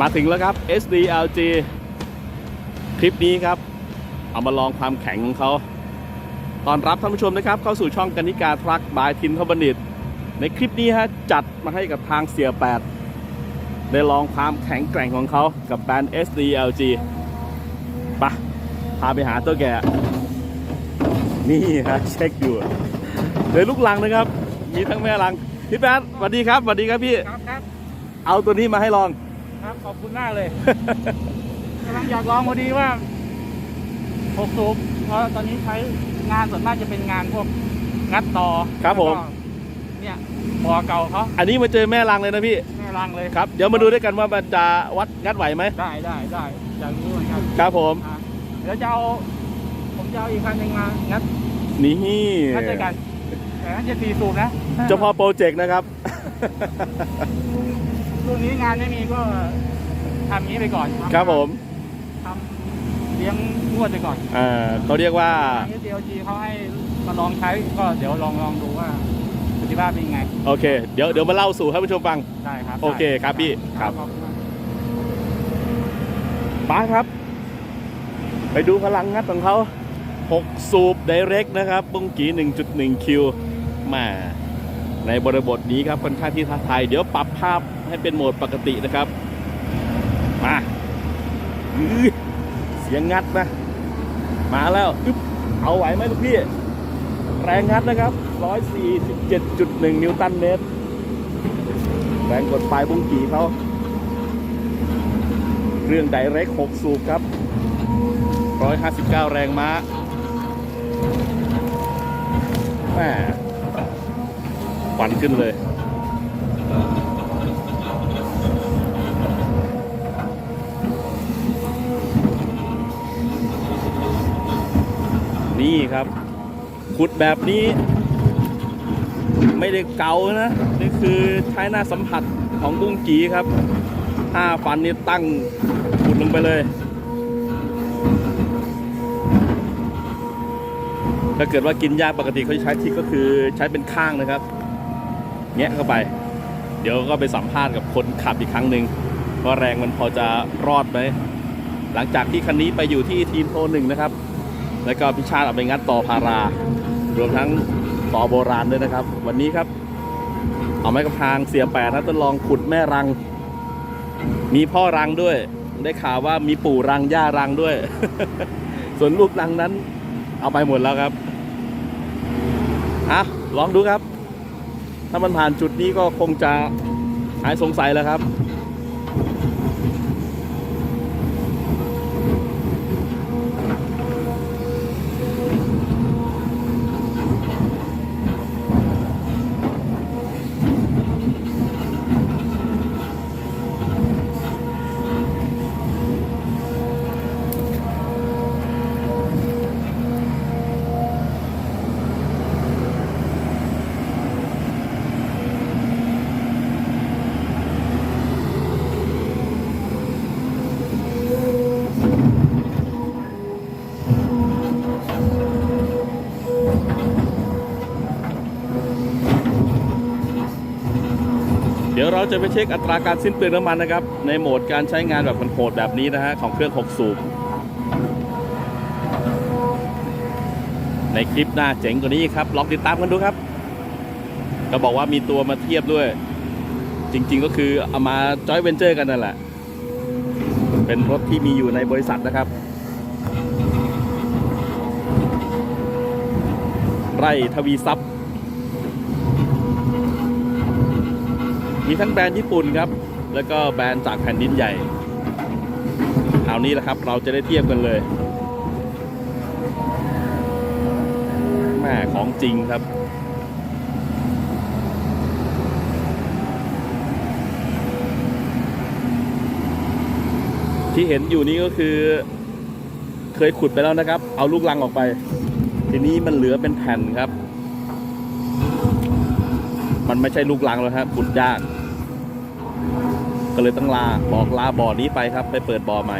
มาถึงแล้วครับ SDLG คลิปนี้ครับ เอามาลองความแข็งของเขาตอนรับท่านผู้ชมนะครับ เข้าสู่ช่องกนิกาทรัคบายทินทบนิตในคลิปนี้ฮะจัดมาให้กับทางเสียแปดได้ลองความแข็งแกร่งของเขากับแบรนด์ SDLG ไปะพาไปหาตัวแก นี่ฮะเช็คอยู่เลยลูกลังนะครับ มีทั้งแม่ลัง พี่แป๊ดสวัสดีครับสวัสดีครับพี่ ครับครับ เอาตัวนี้มาให้ลอง ครับขอบคุณมากเลยกำลังอยากลองพอดีว่าหกสูบเพราะตอนนี้ใช้งานส่วนมากจะเป็นงานพวกงัดต่อครับผมแล้วก็เนี่ยบ่อเก่าเขาอันนี้มาเจอแม่ลังเลยนะพี่แม่รังเลยครับเดี๋ยวมาดูด้วยกันว่ามันจะวัดงัดไหวไหมได้ได้ได้อยากรู้เหมือนกันครับผมอะเดี๋ยวจะเอาผมจะเอาอีกคันหนึ่งมางัดนี่งัดด้วยกันแต่นั่นจะสี่สูบนะเจ้าพ่อโปรเจกต์นะครับ ช่วงนี้งานไม่มีก็ทำนี้ไปก่อนครับผมทำเลี้ยงนวดไปก่อนอ่าเขาเรียกว่าทาง SDLG เขาให้มาลองใช้ก็เดี๋ยวลองลองดูว่าประสิทธิภาพเป็นยังไง โอเค เดี๋ยวเดี๋ยวมาเล่าสู่ท่านผู้ชมฟัง ได้ครับโอเคครับพี่ครับ ขอณมาก ป้าครับ ไปดูพลังงัดของเขา 6 สูบ Direct นะครับบุ้งกี1.1 คิวมา ในบริบทนี้ครับค่อนข้างที่ท้าทายเดี๋ยวปรับภาพให้เป็นโหมดปกตินะครับ มาเสียงงัดนะ มาแล้วอึ๊บเอาไหวไหมลูกพี่ แรงงัดนะครับ 147.1 นิวตันเมตรแรงกดปลายบุ้งกีเขาเครื่องไดเรก6สูบครับ 159 แรงม้าแหม ควันขึ้นเลยนี่ครับขุดแบบนี้ ไม่ได้เกานะนี่คือใช้หน้าสัมผัสของบุ้งกีครับห้าฟันนี่ตั้งขุดลงไปเลย ถ้าเกิดว่ากินยากปกติเขาจะใช้ที่ก็คือใช้เป็นข้างนะครับ แงะเข้าไป เดี๋ยวก็ไปสัมภาษณ์กับคนขับอีกครั้งหนึ่งว่าแรงมันพอจะรอดไหมหลังจากที่คันนี้ไปอยู่ที่ทีมโทหนึ่งนะครับ แล้วก็พิชาติเอาไปงัดต่อพารารวมทั้งต่อโบราณด้วยนะครับ วันนี้ครับเอาไม้กระพางเสียแปดนะทดลองขุดแม่รัง มีพ่อรังด้วย ได้ข่าวว่ามีปู่รังย่ารังด้วย ส่วนลูกรังนั้น เอาไปหมดแล้วครับอะลองดูครับ ถ้ามันผ่านจุดนี้ก็คงจะหายสงสัยแล้วครับ เราจะไปเช็คอัตราการสิ้นเปลืองน้ำมันนะครับ ในโหมดการใช้งานแบบโหดแบบนี้นะฮะของเครื่อง6สูบในคลิปหน้าเจ๋งกว่านี้ครับลองติดตามกันดูครับ ก็บอกว่ามีตัวมาเทียบด้วย จริง ๆ ก็คือเอามาจอยเวนเจอร์กันนั่นแหละ เป็นรถที่มีอยู่ในบริษัทนะครับ ไร่ทวีทรัพย์ มีทั้งแบรนด์ญี่ปุ่นครับ แล้วก็แบรนด์จากแผ่นดินใหญ่คราวนี้แหละครับ เราจะได้เทียบกันเลยแม่ของจริงครับที่เห็นอยู่นี้ก็คือ เคยขุดไปแล้วนะครับ เอาลูกลังออกไป ทีนี้มันเหลือเป็นแผ่นครับ มันไม่ใช่ลูกลังแล้วครับขุดยาก ก็เลยต้องลาบอกลาบ่อนี้ไปครับ ไปเปิดบ่อใหม่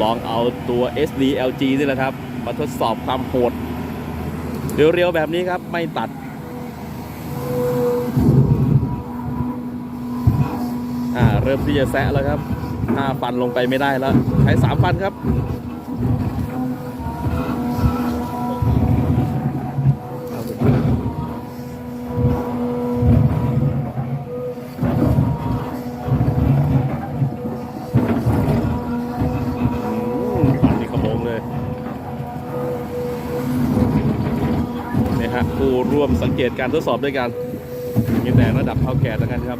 ลองเอาตัว SDLG นี่แหละครับ มาทดสอบความโหด เรียวๆแบบนี้ครับไม่ตัด อ่า เริ่มที่จะแซะแล้วครับห้าฟันลงไปไม่ได้แล้ว ใช้สามฟันครับ เกตการทดสอบด้วยกัน มีแต่ระดับเท่าแก่แล้วกันครับ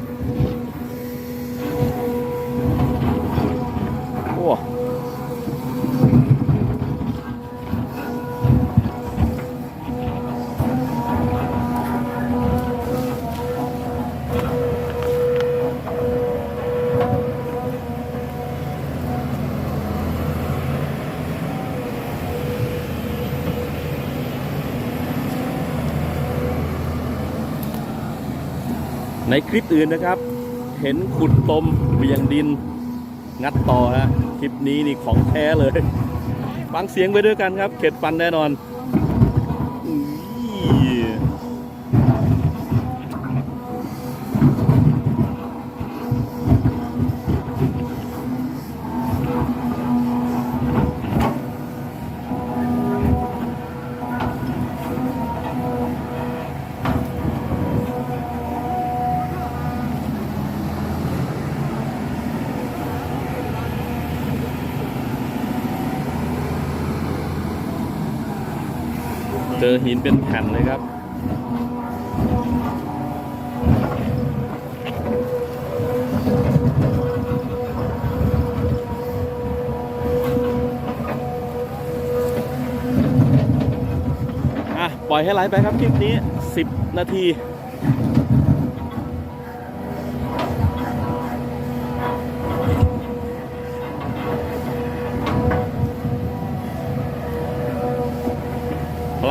ในคลิปอื่นนะครับ เห็นขุดตมเบียงดิน งัดต่อฮะคลิปนี้นี่ของแท้เลย ฟังเสียงไปด้วยกันครับ เข็ดฟันแน่นอน เจอหินเป็นแผ่นเลยครับ อะ ปล่อยให้ไหลไปครับคลิปนี้ 10 นาที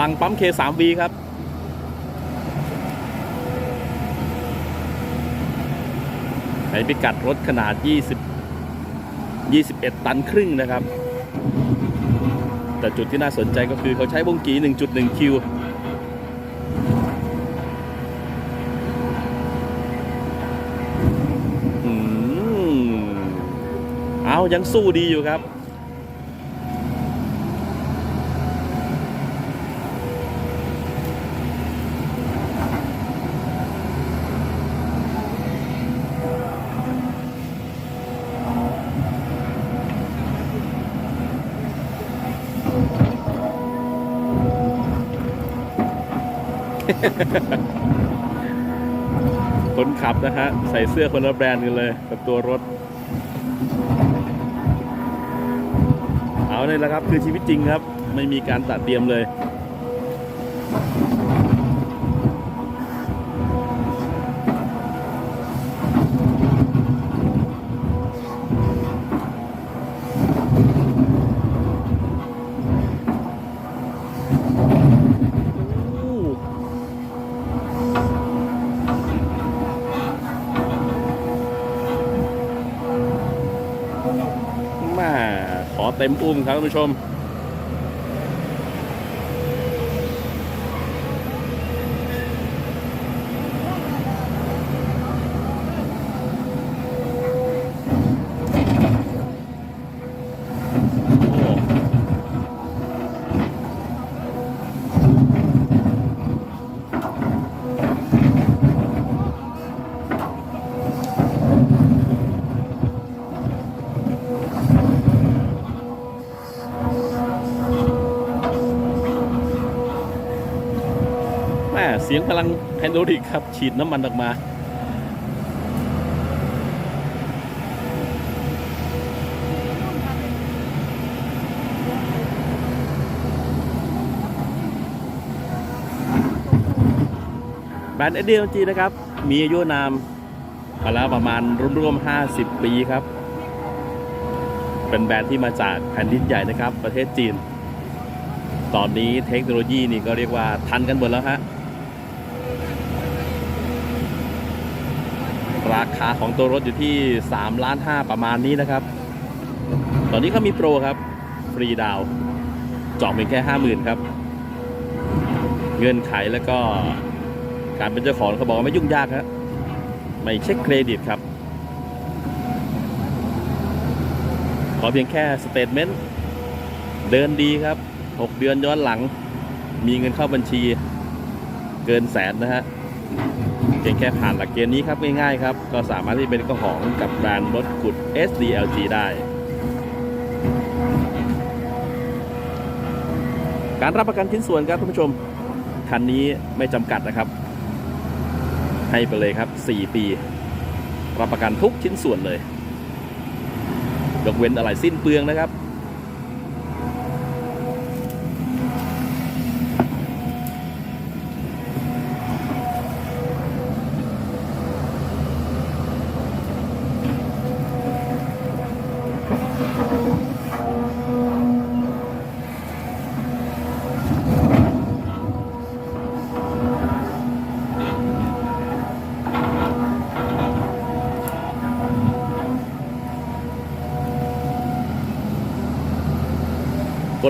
ลังปั๊ม K3V ครับ ในพิกัดรถขนาด 20 21 ตันครึ่งนะครับ แต่จุดที่น่าสนใจก็คือเขาใช้วงกี1.1 คิวอืมเอายังสู้ดีอยู่ครับ คนขับนะฮะ ใส่เสื้อคนละแบรนด์กันเลย กับตัวรถ เอาเลยละครับ คือชีวิตจริงครับ ไม่มีการตัดเตรียมเลย มาขอ เต็มอุ้งครับท่านผู้ชม สียงพลังไฮโดรลิกครับ ฉีดน้ำมันออกมา แบรนด์ SDLG นะครับ มีอายุนามมาแล้วประมาณร่วมๆ50 ปีครับ เป็นแบรนด์ที่มาจากแผ่นดินใหญ่นะครับ ประเทศจีน ตอนนี้เทคโนโลยีนี่ก็เรียกว่าทันกันหมดแล้วฮะ ราคาของตัวรถอยู่ที่3ล้าน5ประมาณนี้นะครับ ตอนนี้เขามีโปรครับ ฟรีดาวจองเพียงแค่50,000ครับ เงื่อนไขแล้วก็การเป็นเจ้าของเขาบอกว่าไม่ยุ่งยากครับไม่เช็คเครดิตครับ ขอเพียงแค่สเตทเมนต์เดินดีครับ 6 เดือนย้อนหลัง มีเงินเข้าบัญชีเกินแสนนะฮะ เพียงแค่ผ่านหลักเกณฑ์นี้ครับง่ายๆครับ ก็สามารถที่เป็นเจ้าของกับแบรนด์รถกุด SDLG ได้การรับประกันชิ้นส่วนครับท่านผู้ชม คันนี้ไม่จำกัดนะครับ ให้ไปเลยครับ 4 ปี รับประกันทุกชิ้นส่วนเลย ยกเว้นอะไรสิ้นเปลืองนะครับ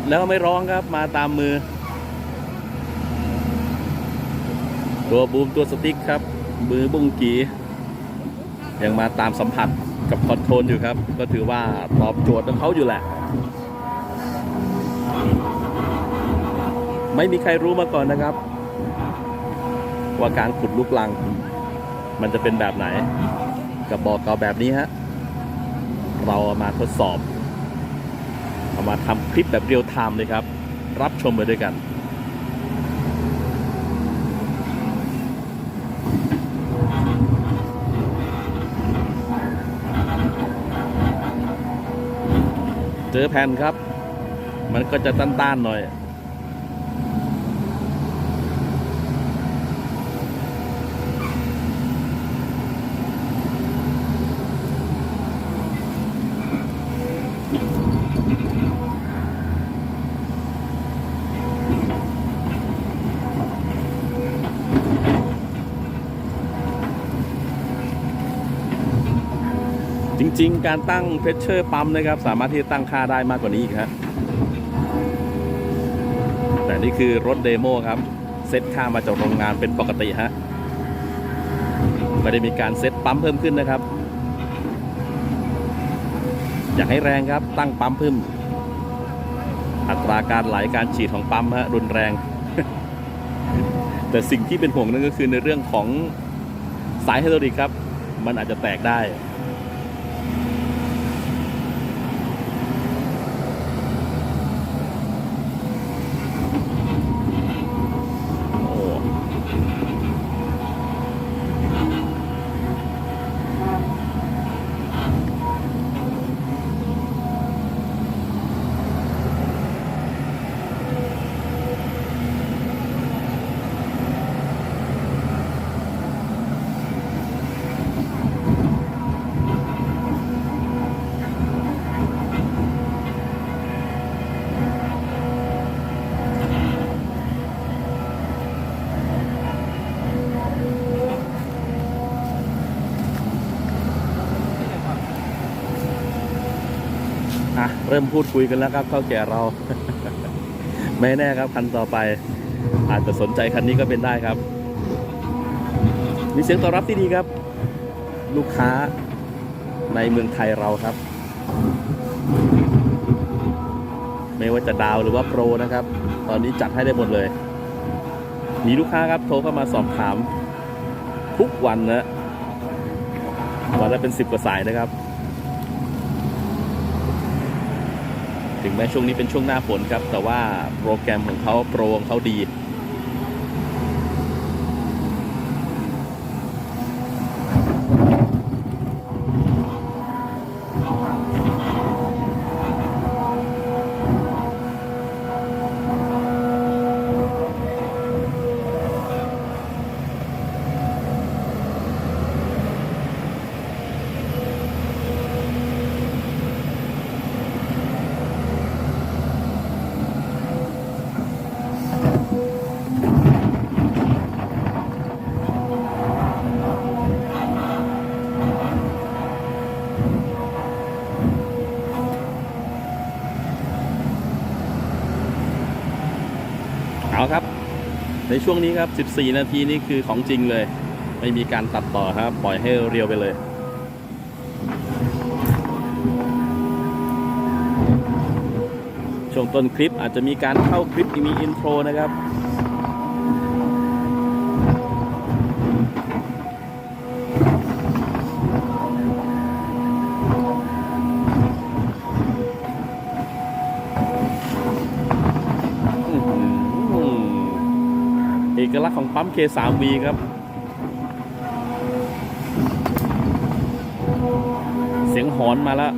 ดแล้วไม่ร้องครับ มาตามมือ ตัวบูมตัวสติ๊กครับ มือบุ้งกี ยังมาตามสัมผัสกับคอนโทรลอยู่ครับ ก็ถือว่าตอบโจทย์ของเขาอยู่แหละ ไม่มีใครรู้มาก่อนนะครับ ว่าการขุดลูกลัง มันจะเป็นแบบไหน กับบอกเก่าแบบนี้ฮะ เราเอามาทดสอบ เอามาทำคลิปแบบเรียลไทม์เลยครับ รับชมไปด้วยกันเจอแผ่นครับ มันก็จะต้านๆหน่อย จ ริง ๆ การตั้งเพชเชอร์ปั๊มนะครับ สามารถที่จะตั้งค่าได้มากกว่านี้อีกครับแต่นี่คือรถเดโมครับ เซตค่ามาจากโรงงานเป็นปกติฮะไม่ได้มีการเซตปั๊มเพิ่มขึ้นนะครับ อยากให้แรงครับตั้งปั๊มเพิ่ม อัตราการไหลการฉีดของปั๊มฮะรุนแรง แต่สิ่งที่เป็นห่วงนั่นก็คือในเรื่องของสายไฮดรอลิกครับ มันอาจจะแตกได้ อะเริ่มพูดคุยกันแล้วครับเท่าแก่เรา ไม่แน่ครับคันต่อไป อาจจะสนใจคันนี้ก็เป็นได้ครับ มีเสียงตอบรับที่ดีครับ ลูกค้าในเมืองไทยเราครับ ไม่ว่าจะดาวหรือว่าโปรนะครับ ตอนนี้จัดให้ได้หมดเลย มีลูกค้าครับโทรเข้ามาสอบถาม ทุกวันนะวันละเป็นสิบกว่าสายนะครับ ถึงแม้ช่วงนี้เป็นช่วงหน้าฝนครับ แต่ว่าโปรแกรมของเขาโปรของเขาดี ในช่วงนี้ครับ 14 นาทีนี่คือของจริงเลย ไม่มีการตัดต่อครับ ปล่อยให้เรียวไปเลยช่วงต้นคลิปอาจจะมีการเข้าคลิปมีอินโทรนะครับ ของปั๊ม K3V ครับ เสียงหอนมาแล้ว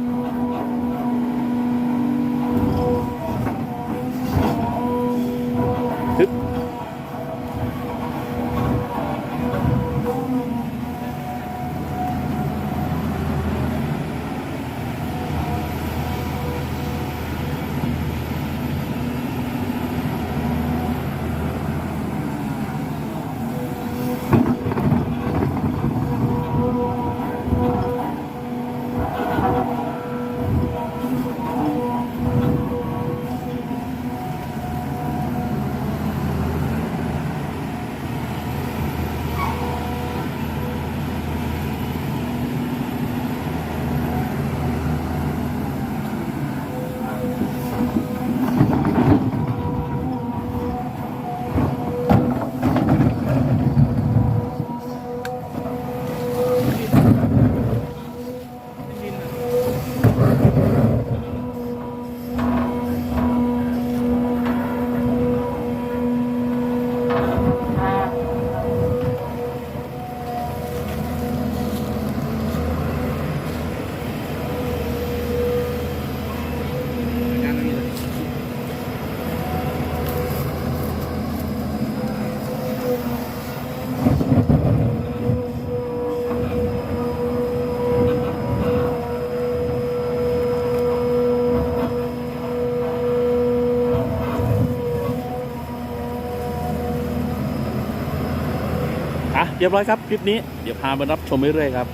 รียบร้อยครับคลิปนี้เดี๋ยวพาไปรับชมเรื่อยๆครับ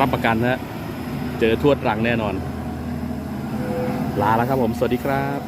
รับประกันนะฮะเจอทวดรังแน่นอน ลาแล้วครับผม สวัสดีครับ